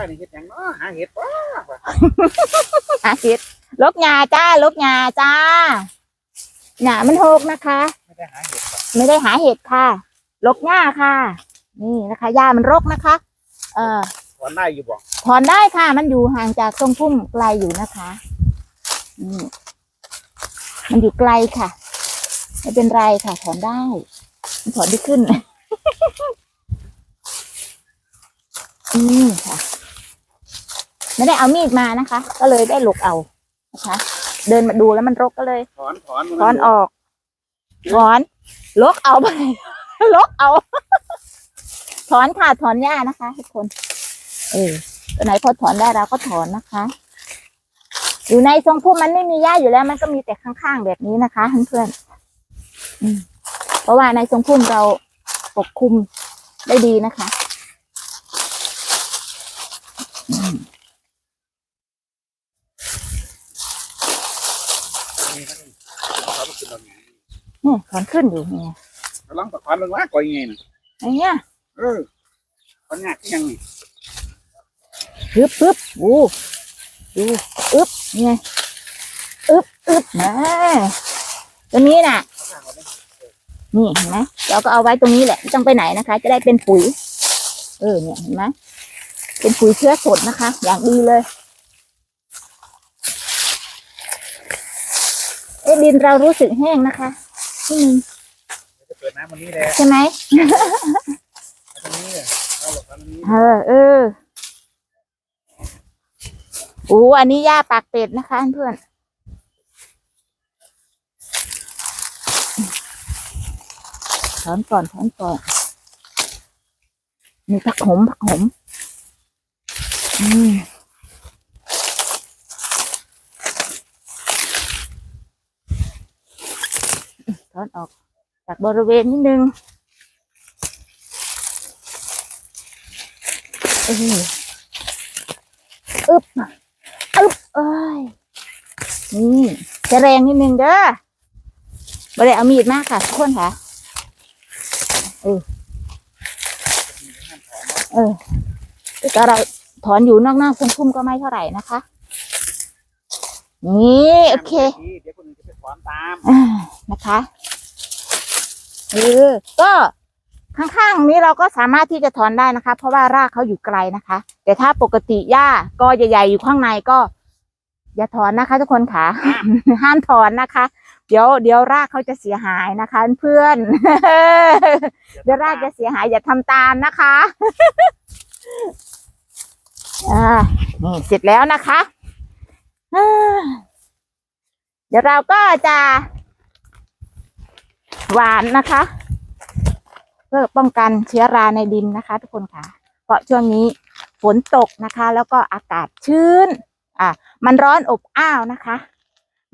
ย่านี่เฮ็ดหยังเนาะหาเห็ดป้าว่ะหาเห็ดลกหญ้าจ้าลกหญ้าจ้าหญ้ามันโหกนะคะ ไม่ได้หาเห็ดหรอกไม่ได้หาเห็ดค่ะ ลกหญ้าค่ะ นี่นะคะหญ้ามันรกนะคะ เอ่อถอนได้อยู่บ่ถอนได้ค่ะ มันอยู่ห่างจากตรงพุ่มไกลอยู่นะคะนี่มันอยู่ไกลค่ะ ไม่เป็นไรค่ะ ถอนได้มันถอนได้ขึ้น อืมค่ะ ไม่ได้เอามีดมานะคะ ก็เลยได้หลกเอานะคะ เดินมาดูแล้วมันรกก็เลยถอนถอนถอนออกถอนลกเอาไปลกเอา ถอนค่ะถอนหญ้านะคะทุกคน เออตัวไหนพอถอนได้เราก็ถอนนะคะ อยู่ในทรงพุ่มมันไม่มีหญ้าอยู่แล้ว มันก็มีแต่ข้างๆแบบนี้นะคะเพื่อนๆอืมเพราะว่าในทรงพุ่มเราปกคลุมได้ดีนะคะ นี่ครับนี่ถอนมันขึ้นแล้วนี่นี่ถอนขึ้นอยู่เนี่ยเอาลองถอนลงมาก่อยยังไงน่ะไอ้เนี่ยเออถอนยากยังนี่ปึ๊บปึ๊บโอ้ดูอึ๊บเนี่ยอึ๊บอึ๊บนะตัวนี้น่ะ นี่เห็นไหมเราก็เอาไว้ตรงนี้แหละไม่ต้องไปไหนนะคะ จะได้เป็นปุ๋ย เออเนี่ยเห็นไหมเป็นปุ๋ยเชื้อสดนะคะ อย่างดีเลย อ๊ะดินเรารู้สึกแห้งนะคะที่นึงจะเปิดน้ำวันนี้แหละใช่ไหมตรงนี้เลยเอาหลบตรงนี้เออเออโอ้อันนี้หญ้าปากเป็ดนะคะเพื่อนถอนก่อนถอนก่อนนี่ผักหอมผักหอมอืม อนออกจากบริเวณนิดนึงอออึบอึบเอ้ย นี่จะแรงนิดนึงเด้อไม่ได้เอามีดมากค่ะทุกคนค่ะ เออ เออแต่เราถอนอยู่นอกๆคุ้มๆก็ไม่เท่าไหร่นะคะ นี่ โอเค เดี๋ยวคนจะไปถอนตาม นะคะเออก็ข้างๆนี้เราก็สามารถที่จะถอนได้นะคะ เพราะว่ารากเขาอยู่ไกลนะคะ แต่ถ้าปกติหญ้าก็ใหญ่ๆอยู่ข้างในก็ อย่าถอนนะคะ ทุกคนค่ะ ห้ามถอนนะคะ เดี๋ยวเดี๋ยวรากเขาจะเสียหายนะคะ เพื่อน เดี๋ยวรากจะเสียหายอย่าทำตามนะคะอ่านี่เสร็จแล้วนะคะอ่าเดี๋ยวเราก็จะ หวานนะคะ เพื่อป้องกันเชื้อราในดินนะคะ ทุกคนค่ะ เพราะช่วงนี้ฝนตกนะคะ แล้วก็อากาศชื้น อ่ามันร้อนอบอ้าวนะคะ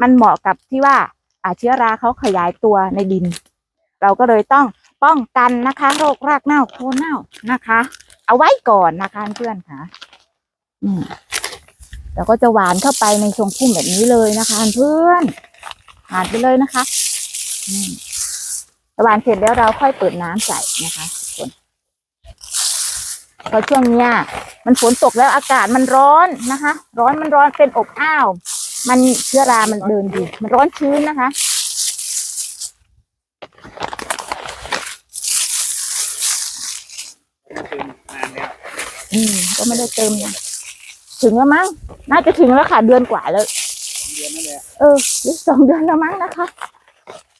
มันเหมาะกับที่ว่าอ่าเชื้อราเขาขยายตัวในดิน เราก็เลยต้องป้องกันนะคะ โรครากเน่าโคนเน่านะคะ เอาไว้ก่อนนะคะเพื่อนค่ะอืมเราก็จะหวานเข้าไปในทรงพุ่มแบบนี้เลยนะคะเพื่อนหวานไปเลยนะคะ อืม หวานเสร็จแล้วเราค่อยเปิดน้ำใส่นะคะคนพราะช่วงเนี้ยมันฝนตกแล้วอากาศมันร้อนนะคะ ร้อนมันร้อนเป็นอบอ้าว มันเชื้อรา มันเดินอยู่มันร้อนชื้นนะคะคืนนานแล้วอืมก็ไม่ได้เติมนะถึงแล้วมั้ง น่าจะถึงแล้วค่ะ เดือนกว่าแล้วเดือนนั่นแหละเออหรือสองเดือนแล้วมั้งนะคะ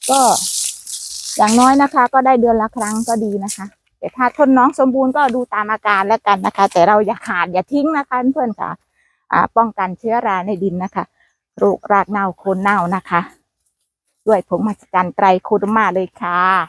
ก็ อย่างน้อยนะคะ ก็ได้เดือนละครั้งก็ดีนะคะ แต่ถ้าทนน้องสมบูรณ์ก็ดูตามอาการแล้วกันนะคะ แต่เราอย่าขาดอย่าทิ้งนะคะเพื่อนค่ะอ่าป้องกันเชื้อราในดินนะคะโรครากเน่าโคนเน่านะคะ ด้วยผงมัศจรรย์ไตรโคดมาเลยค่ะ